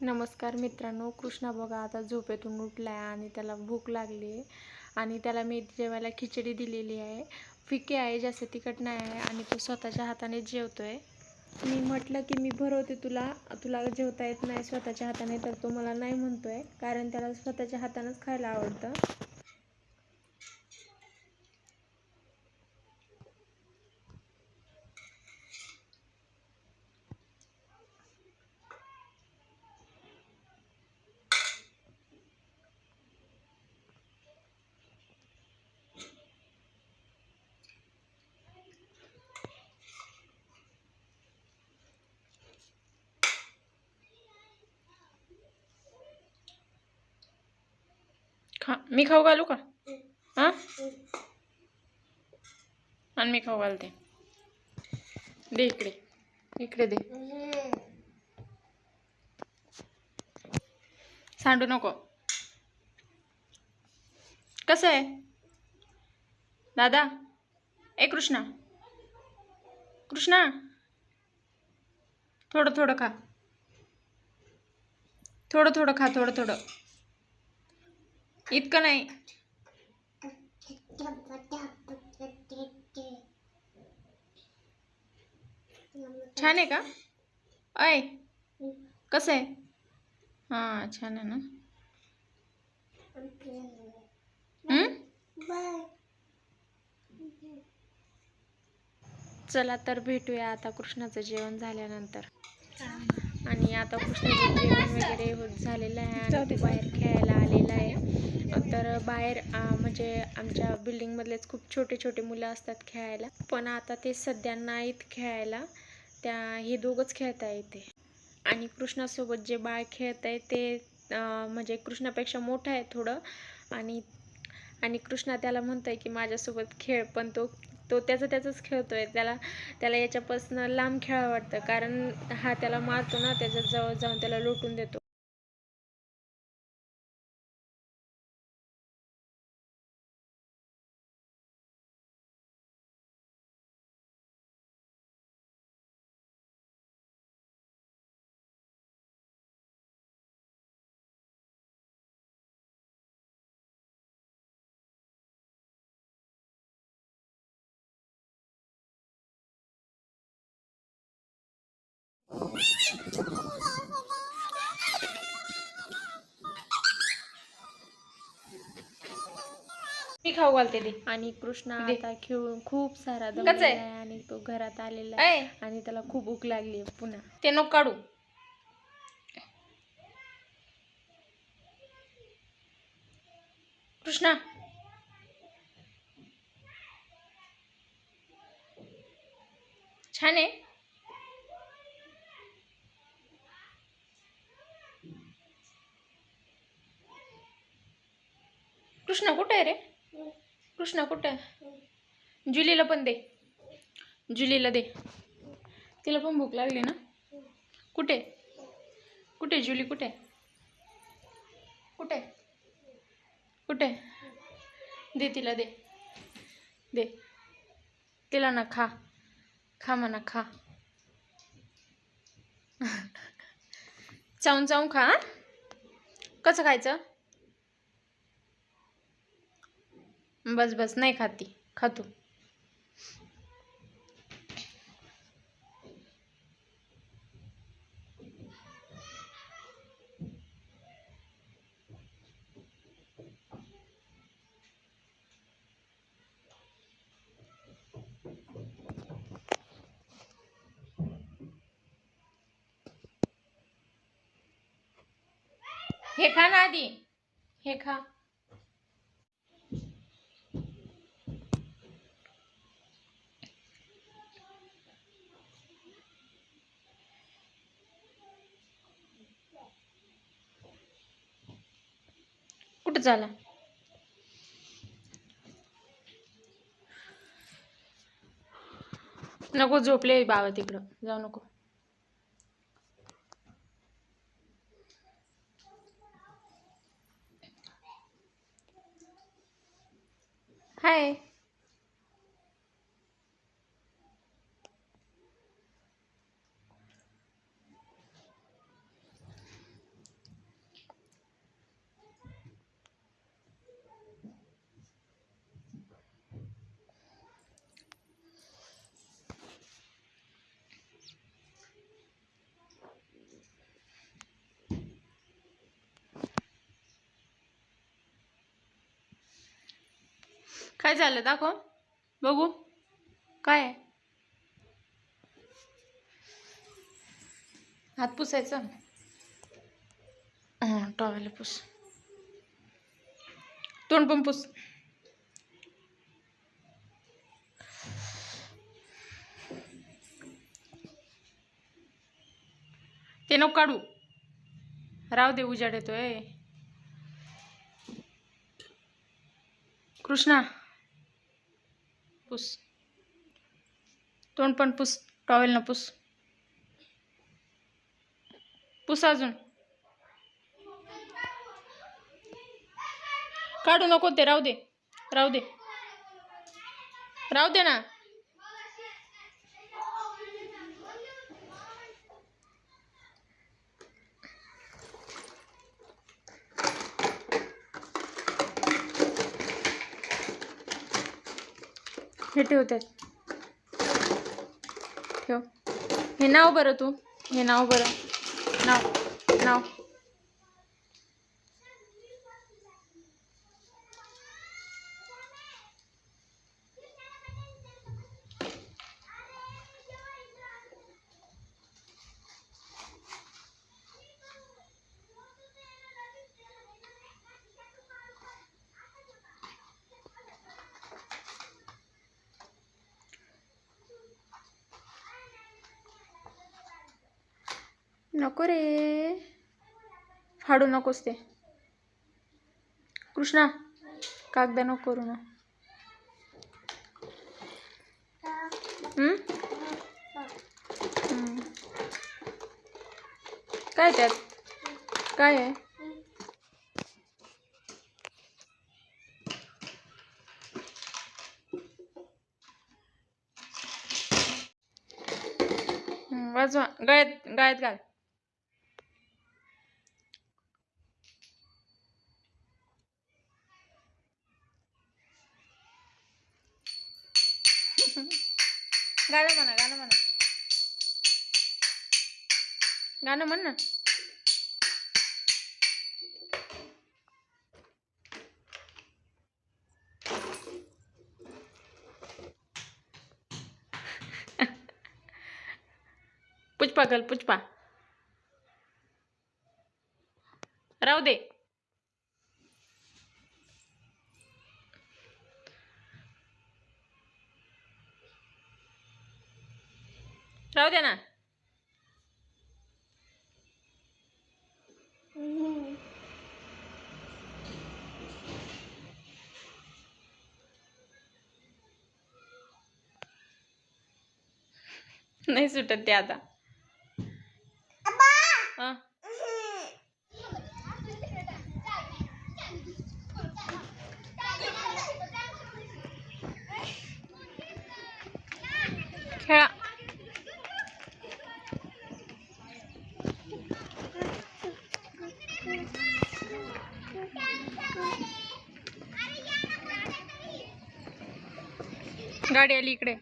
नमस्कार मित्रांनो कृष्णा बघा आता झोपेतून उठला आहे आणि त्याला भूक लागली आहे. आणि त्याला मी जेवायला खिचडी दिलेली आहे. फिके आहे जास्त तिखट नाही आहे आणि तो स्वतःच्या हाताने जेवतोय. मी म्हटलं की मी भरवते तुला तुला जेवता येत नाही स्वतःच्या हाताने तर तो मला नाही म्हणतोय कारण त्याला स्वतःच्या हातानंच खायला आवडतं. खा मी खाऊ घालू का? हां. आणि मी खाऊ घालते. दे इकडे. इकडे दे. सांडू नको. कसं आहे? दादा ए कृष्णा. कृष्णा. थोडं थोडं खा. थोडं थोडं खा थोडं थोडं. इतकं नाही. छान आहे का? अय कसं आहे? हां छान आहे ना. चला तर भेटूया आता कृष्णाचं जेवण झाल्यानंतर. आणि आता कृष्णाचं जेवण वगैरे होत झालेलं आहे आणि तो बाहेर खेळायला आलेला आहे. तर बाहेर म्हणजे आमच्या बिल्डिंगमधलेच खूप छोटे छोटे मुलं असतात खेळायला. पण आता ते सध्या नाहीत खेळायला. त्या हे दोघंच खेळता येते. ते आणि कृष्णासोबत जे बाळ खेळत आहे ते म्हणजे कृष्णापेक्षा मोठं आहे थोडं. आणि आणि कृष्णा त्याला म्हणतोय की माझ्यासोबत खेळ पण तो तो त्याचं त्याचंच आहे त्याला त्याला याच्यापासून लांब खेळावं वाटतं. कारण हा त्याला मारतो ना त्याच्याजवळ जाऊन त्याला लोटून देतो. मी खाऊ घालते आणि कृष्णा दे. आता खेळून खूप सारा आहे? आहे आणि तो घरात आलेला आहे ऐ आणि त्याला खूप भूक लागली आहे पुन्हा. ते नको काढू. कृष्णा. छान आहे. कृष्णा कुठे आहे रे? कृष्णा कुठे आहे? जुलीला पण दे. जुलीला दे. तिला पण भूक लागली ना? कुठे? कुठे जुली कुठे? कुठे? कुठे? दे तिला दे. दे. तिला ना खा. खा म्हणा खा. चावून चावून खा कसं खायचं? बस बस. नाही खाती. खातो. हे खा ना आधी. हे खा. झाला नको झोपले बाबा तिकडं. जाऊ नको. हाय काय झालं? दाखव. बघू. काय आहे? हात पुसायचा? हां टॉवेल पुस. तोंड पण पुस. ते नको काढू. राव दे उजाड येतोय. कृष्णा. पुस. तोंड पण पुस टॉवेल न पुस. पुस अजून. काढू नको ते राहू दे राहू दे. राहू दे ना. हे ठेवतात ठेव. हे नाव बरं तू. हे नाव बरं. नाव नाव. नको रे. फाडू नकोस ते. कृष्णा कागदा नको करू ना. काय त्यात? काय आहे? वाजवा. गायत गायत घाल. गाणं म्हण ना. पुष्पा गल पुष्पा. राहू दे. राहू दे ना. नाही सुटत ते आता. हा. खेळा. गाडी आली इकडे.